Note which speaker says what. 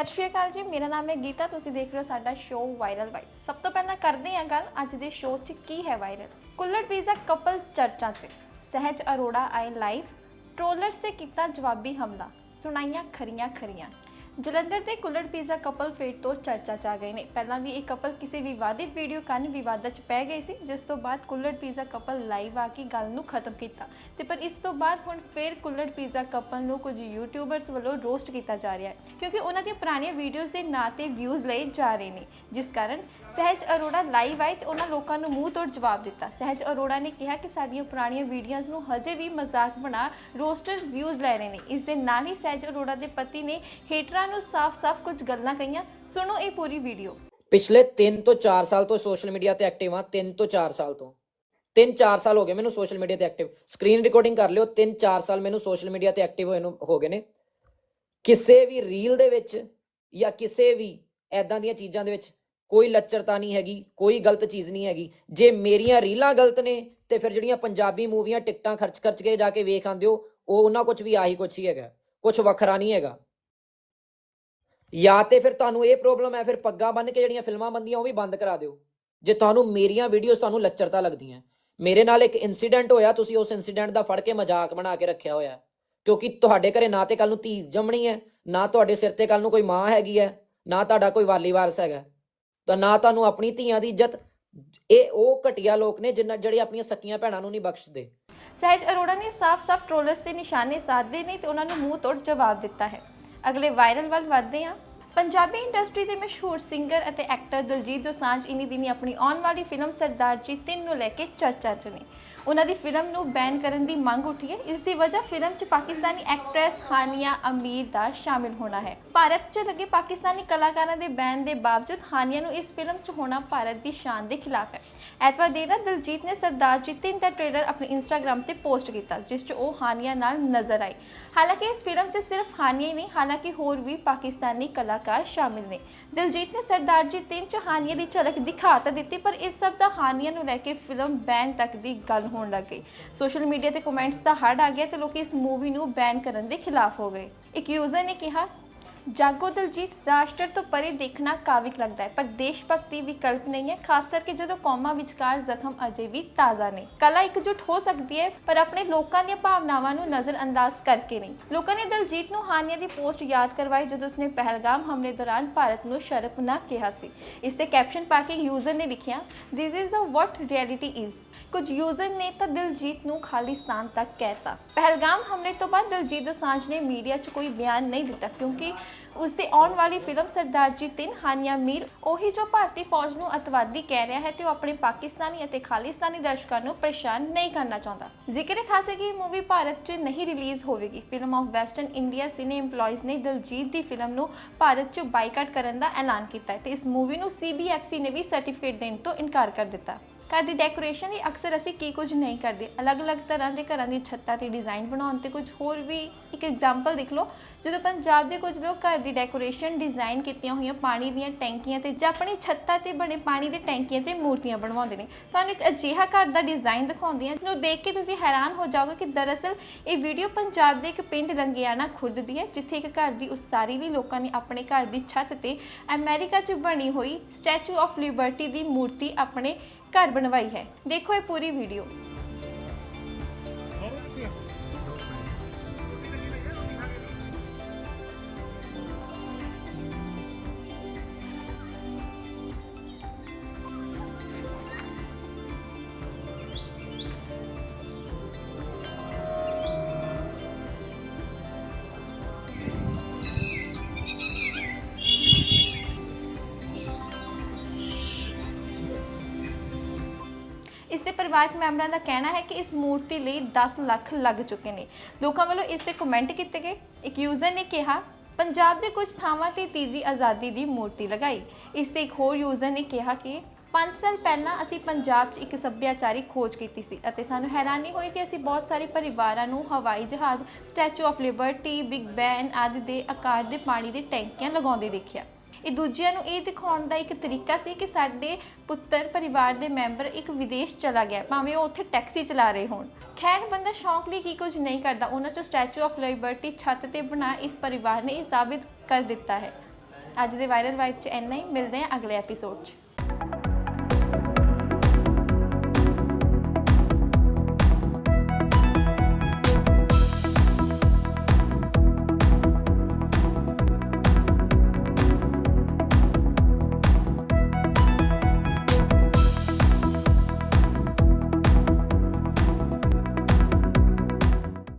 Speaker 1: ਸਤਿ ਸ਼੍ਰੀ ਅਕਾਲ ਜੀ, ਮੇਰਾ ਨਾਮ ਹੈ ਗੀਤਾ, ਤੁਸੀਂ ਦੇਖ ਰਹੇ ਹੋ ਸਾਡਾ ਸ਼ੋਅ ਵਾਇਰਲ ਵਾਈਬ ਸਭ ਤੋਂ ਪਹਿਲਾਂ ਕਰਦੇ ਹਾਂ ਗੱਲ ਅੱਜ ਦੇ ਸ਼ੋਅ 'ਚ ਕੀ ਹੈ ਵਾਇਰਲ ਕੁੱਲੜ ਪੀਜ਼ਾ ਕਪਲ ਚਰਚਾ 'ਚ। ਸਹਿਜ ਅਰੋੜਾ ਆਏ ਲਾਈਵ ਟ੍ਰੋਲਰਸ ਤੇ ਕੀਤਾ ਜਵਾਬੀ ਹਮਲਾ। ਸੁਣਾਈਆਂ ਖਰੀਆਂ ਖਰੀਆਂ। ਜਲੰਧਰ ਦੇ ਕੁੱਲੜ ਪੀਜ਼ਾ ਕਪਲ ਫੇਰ ਤੋਂ ਚਰਚਾ 'ਚ ਆ ਗਏ ਨੇ। ਪਹਿਲਾਂ ਵੀ ਇਹ ਕਪਲ ਕਿਸੇ ਵਿਵਾਦਿਤ ਵੀਡੀਓ ਕਾਰਨ ਵਿਵਾਦਾਂ 'ਚ ਪੈ ਗਏ ਸੀ, ਜਿਸ ਤੋਂ ਬਾਅਦ ਕੁੱਲੜ ਪੀਜ਼ਾ ਕਪਲ ਲਾਈਵ ਆ ਕੇ ਗੱਲ ਨੂੰ ਖਤਮ ਕੀਤਾ। ਤੇ ਪਰ ਇਸ ਤੋਂ ਬਾਅਦ ਹੁਣ ਫੇਰ ਕੁੱਲੜ ਪੀਜ਼ਾ ਕਪਲ ਨੂੰ ਕੁਝ ਯੂਟਿਊਬਰਸ ਵੱਲੋਂ ਰੋਸਟ ਕੀਤਾ ਜਾ ਰਿਹਾ ਹੈ, ਕਿਉਂਕਿ ਉਹਨਾਂ ਦੀਆਂ ਪੁਰਾਣੀਆਂ ਵੀਡੀਓਜ਼ ਦੇ ਨਾਂ ਤੇ ਵਿਊਜ਼ ਲਏ ਜਾ ਰਹੇ ਨੇ, ਜਿਸ ਕਾਰਨ ਸਹਿਜ ਅਰੋੜਾ ਲਾਈਵ ਆਏ ਤੇ ਉਹਨਾਂ ਲੋਕਾਂ ਨੂੰ ਮੂੰਹ ਤੋੜ ਜਵਾਬ ਦਿੱਤਾ। ਸਹਿਜ ਅਰੋੜਾ ਨੇ ਕਿਹਾ ਕਿ ਸਾਡੀਆਂ ਪੁਰਾਣੀਆਂ ਵੀਡੀਓਜ਼ ਨੂੰ ਹਜੇ ਵੀ ਮਜ਼ਾਕ ਬਣਾ ਰੋਸਟਰ ਵਿਊਜ਼ ਲੈ ਰਹੇ ਨੇ। ਇਸ ਦੇ ਨਾਲ ਹੀ ਸਹਿਜ ਅਰੋੜਾ ਦੇ ਪਤੀ ਨੇ ਹੇਟਰਾਂ ਨੂੰ ਸਾਫ਼-ਸਾਫ਼ ਕੁਝ ਗੱਲਾਂ ਕਹੀਆਂ। ਸੁਣੋ ਇਹ ਪੂਰੀ ਵੀਡੀਓ।
Speaker 2: ਪਿਛਲੇ 3 ਤੋਂ 4 ਸਾਲ ਤੋਂ ਸੋਸ਼ਲ ਮੀਡੀਆ ਤੇ ਐਕਟਿਵ ਹਾਂ 3 ਤੋਂ 4 ਸਾਲ ਤੋਂ। 3-4 ਸਾਲ ਹੋ ਗਏ ਮੈਨੂੰ ਸੋਸ਼ਲ ਮੀਡੀਆ ਤੇ ਐਕਟਿਵ ਸਕਰੀਨ ਰਿਕਾਰਡਿੰਗ ਕਰ ਲਿਓ 3-4 ਸਾਲ ਮੈਨੂੰ ਸੋਸ਼ਲ ਮੀਡੀਆ ਤੇ ਐਕਟਿਵ ਹੋਏ ਨੂੰ ਹੋ ਗਏ ਨੇ। ਕਿਸੇ ਵੀ ਰੀਲ ਦੇ ਵਿੱਚ ਜਾਂ ਕਿਸੇ ਵੀ ਐਦਾਂ ਦੀਆਂ ਚੀਜ਼ਾਂ ਦੇ ਵਿੱਚ ਕੋਈ ਲੱਚਰਤਾ ਨਹੀਂ ਹੈਗੀ, ਕੋਈ ਗਲਤ ਚੀਜ਼ ਨਹੀਂ ਹੈਗੀ। ਜੇ ਮੇਰੀਆਂ ਰੀਲਾਂ ਗਲਤ ਨੇ, ਤੇ ਫਿਰ ਜਿਹੜੀਆਂ ਪੰਜਾਬੀ ਮੂਵੀਆਂ ਟਿਕਟਾਂ ਖਰਚ ਖਰਚ ਕੇ ਜਾ ਕੇ ਵੇਖ ਆਂਦੇ ਹੋ, ਉਹ ਉਹਨਾਂ ਕੁਝ ਵੀ ਆਹੀ ਕੁਛ ਹੀ ਹੈਗਾ। ਕੁਝ ਵੱਖਰਾ ਨਹੀਂ ਹੈਗਾ। ਜਾਂ ਤੇ ਫਿਰ ਤੁਹਾਨੂੰ ਇਹ ਪ੍ਰੋਬਲਮ ਹੈ, ਫਿਰ ਪੱਗਾਂ ਬੰਨ ਕੇ ਜਿਹੜੀਆਂ ਫਿਲਮਾਂ ਬੰਦੀਆਂ ਉਹ ਵੀ ਬੰਦ ਕਰਾ ਦਿਓ। ਜੇ ਤੁਹਾਨੂੰ ਮੇਰੀਆਂ ਵੀਡੀਓਜ਼ ਤੁਹਾਨੂੰ ਲੱਚਰਤਾ ਲੱਗਦੀਆਂ। ਮੇਰੇ ਨਾਲ ਇੱਕ ਇਨਸੀਡੈਂਟ ਹੋਇਆ, ਤੁਸੀਂ ਉਸ ਇਨਸੀਡੈਂਟ ਦਾ ਫੜ ਕੇ ਮਜ਼ਾਕ ਬਣਾ ਕੇ ਰੱਖਿਆ ਹੋਇਆ। ਕਿਉਂਕਿ ਤੁਹਾਡੇ ਘਰੇ ਨਾ ਤੇ ਕੱਲ ਨੂੰ ਧੀ ਜੰਮਣੀ ਹੈ, ਨਾ ਤੁਹਾਡੇ ਸਿਰ ਤੇ ਕੱਲ ਨੂੰ ਕੋਈ ਮਾਂ ਹੈਗੀ ਹੈ, ਨਾ ਤੁਹਾਡਾ ਕੋਈ ਵਾਲੀ ਵਾਰਸ ਹੈਗਾ। ਤਾਂ ਨਾ ਤੁਹਾਨੂੰ ਆਪਣੀ ਧੀਆਂ ਦੀ ਇੱਜ਼ਤ, ਇਹ ਉਹ ਘਟੀਆ ਲੋਕ ਨੇ ਜਿਨ੍ਹਾਂ, ਜਿਹੜੇ ਆਪਣੀਆਂ ਸਕੀਆਂ ਭੈਣਾਂ ਨੂੰ ਨਹੀਂ ਬਖਸ਼ਦੇ।
Speaker 1: ਸਹਿਜ ਅਰੋੜਾ ਨੇ ਸਾਫ਼-ਸਾਫ਼ ਟ੍ਰੋਲਰਸ ਤੇ ਨਿਸ਼ਾਨੇ ਸਾਧੇ ਨੇ ਤੇ ਉਹਨਾਂ ਨੂੰ ਮੂੰਹ ਤੋੜ ਜਵਾਬ ਦਿੱਤਾ ਹੈ। ਅਗਲੇ ਵਾਇਰਲ ਵੱਲ ਵਧਦੇ ਹਾਂ। ਪੰਜਾਬੀ ਇੰਡਸਟਰੀ ਦੇ ਮਸ਼ਹੂਰ ਸਿੰਗਰ ਅਤੇ ਐਕਟਰ ਦਲਜੀਤ ਦੋਸਾਂਝ ਇਨੀ ਦਿਨੀ ਆਪਣੀ ਆਉਣ ਵਾਲੀ ਫਿਲਮ ਸਰਦਾਰ ਜੀ 3 ਨੂੰ ਲੈ ਕੇ ਚਰਚਾ 'ਚ ਨੇ। ਉਹਨਾਂ ਦੀ ਫਿਲਮ ਨੂੰ ਬੈਨ ਕਰਨ ਦੀ ਮੰਗ ਉੱਠੀ ਹੈ। ਇਸ ਦੀ ਵਜ੍ਹਾ ਫਿਲਮ 'ਚ ਪਾਕਿਸਤਾਨੀ ਐਕਟਰੈਸ ਹਾਨੀਆ ਅਮੀਰ ਦਾ ਸ਼ਾਮਿਲ ਹੋਣਾ ਹੈ। ਭਾਰਤ 'ਚ ਲੱਗੇ ਪਾਕਿਸਤਾਨੀ ਕਲਾਕਾਰਾਂ ਦੇ ਬੈਨ ਦੇ ਬਾਵਜੂਦ ਹਾਨੀਆ ਨੂੰ ਇਸ ਫਿਲਮ 'ਚ ਹੋਣਾ ਭਾਰਤ ਦੀ ਸ਼ਾਨ ਦੇ ਖਿਲਾਫ ਹੈ। ਐਤਵਾਰ ਦੇਰ ਰਾਤ ਦਿਲਜੀਤ ਨੇ ਸਰਦਾਰ ਜੀ ਤਿੰਨ ਦਾ ਟ੍ਰੇਲਰ ਆਪਣੇ ਇੰਸਟਾਗ੍ਰam ਤੇ ਪੋਸਟ ਕੀਤਾ, ਜਿਸ 'ਚ ਉਹ ਹਾਨੀਆ ਨਾਲ ਨਜ਼ਰ ਆਈ ਹਾਲਾਂਕਿ ਇਸ ਫਿਲਮ 'ਚ ਸਿਰਫ ਹਾਨੀਆ ਹੀ ਨਹੀਂ, ਹਾਲਾਂਕਿ ਹੋਰ ਵੀ ਪਾਕਿਸਤਾਨੀ ਕਲਾਕਾਰ ਸ਼ਾਮਿਲ ਨੇ। ਦਿਲਜੀਤ ਨੇ ਸਰਦਾਰ ਜੀ ਤਿੰਨ 'ਚ ਹਾਨੀਆ ਦੀ ਝਲਕ ਦਿਖਾ ਤਾਂ ਦਿੱਤੀ, ਪਰ ਇਸ ਸਭ ਦਾ ਹਾਨੀਆ ਨੂੰ ਲੈ ਕੇ ਫਿਲਮ ਬੈਨ ਤੱਕ ਦੀ ਗੱਲ ਹੋਣ ਲੱਗ ਗਈ। ਸੋਸ਼ਲ ਮੀਡੀਆ ਤੇ ਕਮੈਂਟਸ ਦਾ ਹੜ ਆ ਗਿਆ ਤੇ ਲੋਕੀ ਇਸ ਮੂਵੀ ਨੂੰ ਬੈਨ ਕਰਨ ਦੇ ਖਿਲਾਫ ਹੋ ਗਏ। ਇੱਕ ਯੂਜ਼ਰ ਨੇ ਕਿਹਾ, ਜਾਗੋ ਦਲਜੀਤ, ਰਾਸ਼ਟਰ ਤੋਂ ਪਰੇ ਦੇਖਣਾ ਕਾਵਿਕ ਲੱਗਦਾ ਹੈ, ਪਰ ਦੇਸ਼ ਭਗਤੀ ਵਿਕਲਪ ਨਹੀਂ ਹੈ, ਖਾਸ ਕਰਕੇ ਜਦੋਂ ਕੌਮਾਂ ਵਿਚਕਾਰ ਜ਼ਖਮ ਅਜੇ ਵੀ ਤਾਜ਼ਾ ਨੇ ਕਲਾ ਇਕਜੁੱਟ ਹੋ ਸਕਦੀ ਹੈ, ਪਰ ਆਪਣੇ ਲੋਕਾਂ ਦੀਆਂ ਭਾਵਨਾਵਾਂ ਨੂੰ ਨਜ਼ਰਅੰਦਾਜ਼ ਕਰਕੇ ਨਹੀਂ। ਲੋਕਾਂ ਨੇ ਦਲਜੀਤ ਨੂੰ ਹਾਨੀਆ ਦੀ ਪੋਸਟ ਯਾਦ ਕਰਵਾਈ, ਜਦੋਂ ਉਸਨੇ ਪਹਿਲਗਾਮ ਹਮਲੇ ਦੌਰਾਨ ਭਾਰਤ ਨੂੰ ਸ਼ਰਮਨਾਕ ਕਿਹਾ ਸੀ। ਇਸ ਤੇ ਕੈਪਸ਼ਨ ਪਾ ਕੇ ਯੂਜ਼ਰ ਨੇ ਲਿਖਿਆ this is the what reality is ਕੁਝ ਯੂਜ਼ਰ ਨੇ ਤਾਂ ਦਿਲਜੀਤ ਨੂੰ ਖਾਲਿਸਤਾਨ ਤੱਕ ਕਹਿਤਾ। ਪਹਿਲਗਾਮ ਹਮਲੇ ਤੋਂ ਬਾਅਦ ਦਿਲਜੀਤ ਦੋਸਾਂਝ ਨੇ ਮੀਡੀਆ 'ਚ ਕੋਈ ਬਿਆਨ ਨਹੀਂ ਦਿੱਤਾ ਕਿਉਂਕਿ ਉਸ ਦੀ ਆਉਣ ਵਾਲੀ ਫਿਲਮ ਸਰਦਾਰ ਜੀ 3 ਹਾਨੀਆ ਮੀਰ, ਉਹੀ ਜੋ ਭਾਰਤੀ ਫੌਜ ਨੂੰ ਅਤਵਾਦੀ ਕਹਿ ਰਿਹਾ ਹੈ ਤੇ ਉਹ ਆਪਣੇ ਪਾਕਿਸਤਾਨੀ ਅਤੇ ਖਾਲਿਸਤਾਨੀ ਦਰਸ਼ਕਾਂ ਨੂੰ ਪਰੇਸ਼ਾਨ ਨਹੀਂ ਕਰਨਾ ਚਾਹੁੰਦਾ। ਜ਼ਿਕਰ ਹੈ ਖਾਸ ਹੈ ਕਿ ਮੂਵੀ ਭਾਰਤ 'ਚ ਨਹੀਂ ਰਿਲੀਜ਼ ਹੋਵੇਗੀ। Film of western India cine EMPLOYEES ਨੇ ਦਿਲਜੀਤ ਦੀ ਫਿਲਮ ਨੂੰ ਭਾਰਤ 'ਚ ਬਾਈਕਾਟ ਕਰਨ ਦਾ ਐਲਾਨ ਕੀਤਾ ਹੈ ਤੇ ਇਸ ਮੂਵੀ ਨੂੰ CBFC ਨੇ ਵੀ ਸਰਟੀਫਿਕੇਟ ਦੇਣ ਤੋਂ ਇਨਕਾਰ ਕਰ ਦਿੱਤਾ। ਘਰ ਦੀ ਡੈਕੋਰੇਸ਼ਨ ਲਈ ਅਕਸਰ ਅਸੀਂ ਕੀ ਕੁਝ ਨਹੀਂ ਕਰਦੇ। ਅਲੱਗ-ਅਲੱਗ ਤਰ੍ਹਾਂ ਦੇ ਘਰਾਂ ਦੀ ਛੱਤਾਂ ਤੇ ਡਿਜ਼ਾਈਨ ਬਣਾਉਣ ਤੇ ਕੁਝ ਹੋਰ ਵੀ ਇੱਕ ਐਗਜ਼ਾਮਪਲ ਦੇਖ ਲਓ। ਜਦੋਂ ਪੰਜਾਬ ਦੇ ਕੁਝ ਲੋਕ ਘਰ ਦੀ ਡੈਕੋਰੇਸ਼ਨ ਡਿਜ਼ਾਈਨ ਕੀਤੀਆਂ ਹੋਈਆਂ ਪਾਣੀ ਦੀਆਂ ਟੈਂਕੀਆਂ ਤੇ ਜਾਂ ਆਪਣੀ ਛੱਤਾਂ ਤੇ ਬਣੇ ਪਾਣੀ ਦੇ ਟੈਂਕੀਆਂ ਤੇ ਮੂਰਤੀਆਂ ਬਣਵਾਉਂਦੇ ਨੇ। ਤੁਹਾਨੂੰ ਇੱਕ ਅਜਿਹਾ ਘਰ ਦਾ ਡਿਜ਼ਾਈਨ ਦਿਖਾਉਂਦੀ ਹਾਂ ਜਿਹਨੂੰ ਦੇਖ ਕੇ ਤੁਸੀਂ ਹੈਰਾਨ ਹੋ ਜਾਓਗੇ ਕਿ ਦਰਅਸਲ ਇਹ ਵੀਡੀਓ ਪੰਜਾਬ ਦੇ ਇੱਕ ਪਿੰਡ ਰੰਗਿਆਣਾ ਖੁਰਦ ਦੀ ਹੈ, ਜਿੱਥੇ ਇੱਕ ਘਰ ਦੀ ਉਸਾਰੀ ਲਈ ਲੋਕਾਂ ਨੇ ਆਪਣੇ ਘਰ ਦੀ ਛੱਤ ਤੇ ਅਮਰੀਕਾ 'ਚ ਬਣੀ ਹੋਈ ਸਟੈਚੂ ਆਫ ਲਿਬਰਟੀ ਦੀ ਮੂਰਤੀ ਆਪਣੇ ਘਰ ਬਣਵਾਈ ਹੈ। ਦੇਖੋ ਇਹ ਪੂਰੀ ਵੀਡੀਓ ਪਰਿਵਾਰਕ ਮੈਂਬਰਾਂ ਦਾ ਕਹਿਣਾ ਹੈ ਕਿ ਇਸ ਮੂਰਤੀ ਲਈ 10 ਲੱਖ ਲੱਗ ਚੁੱਕੇ ਨੇ। ਲੋਕਾਂ ਵੱਲੋਂ ਇਸ ਤੇ ਕਮੈਂਟ ਕੀਤੇ ਗਏ। ਇੱਕ ਯੂਜ਼ਰ ਨੇ ਕਿਹਾ, ਪੰਜਾਬ ਦੇ ਕੁਝ ਥਾਵਾਂ ਤੇ ਤੀਜੀ ਆਜ਼ਾਦੀ ਦੀ ਮੂਰਤੀ ਲਗਾਈ। ਇਸ ਤੇ ਇੱਕ ਹੋਰ ਯੂਜ਼ਰ ਨੇ ਕਿਹਾ ਕਿ 5 ਸਾਲ ਪਹਿਲਾਂ ਅਸੀਂ ਪੰਜਾਬ 'ਚ ਇੱਕ ਸੱਭਿਆਚਾਰੀ ਖੋਜ ਕੀਤੀ ਸੀ ਅਤੇ ਸਾਨੂੰ ਹੈਰਾਨੀ ਹੋਈ ਕਿ ਅਸੀਂ ਬਹੁਤ ਸਾਰੇ ਪਰਿਵਾਰਾਂ ਨੂੰ ਹਵਾਈ ਜਹਾਜ਼ Statue of Liberty Big Ben ਆਦਿ ਦੇ ਆਕਾਰ ਦੇ ਪਾਣੀ ਦੇ ਟੈਂਕੀਆਂ ਲਗਾਉਂਦੇ ਦੇਖਿਆ। ਇਹ ਦੂਜਿਆਂ ਨੂੰ ਇਹ ਦਿਖਾਉਣ ਦਾ ਇੱਕ ਤਰੀਕਾ ਸੀ ਕਿ ਸਾਡੇ ਪੁੱਤਰ ਪਰਿਵਾਰ ਦੇ ਮੈਂਬਰ ਇੱਕ ਵਿਦੇਸ਼ ਚਲਾ ਗਿਆ, ਭਾਵੇਂ ਉਹ ਉੱਥੇ ਟੈਕਸੀ ਚਲਾ ਰਹੇ ਹੋਣ। ਖੈਰ, ਬੰਦਾ ਸ਼ੌਂਕ ਲਈ ਕੀ ਕੁਝ ਨਹੀਂ ਕਰਦਾ, ਉਹਨਾਂ ਚੋਂ ਸਟੈਚੂ ਆਫ ਲਿਬਰਟੀ ਛੱਤ ਤੇ ਬਣਾ ਇਸ ਪਰਿਵਾਰ ਨੇ ਇਹ ਸਾਬਿਤ ਕਰ ਦਿੱਤਾ ਹੈ। ਅੱਜ ਦੇ ਵਾਇਰਲ ਵਾਈਬ 'ਚ ਇੰਨਾ ਹੀ, ਮਿਲਦੇ ਹਾਂ ਅਗਲੇ ਐਪੀਸੋਡ 'ਚ।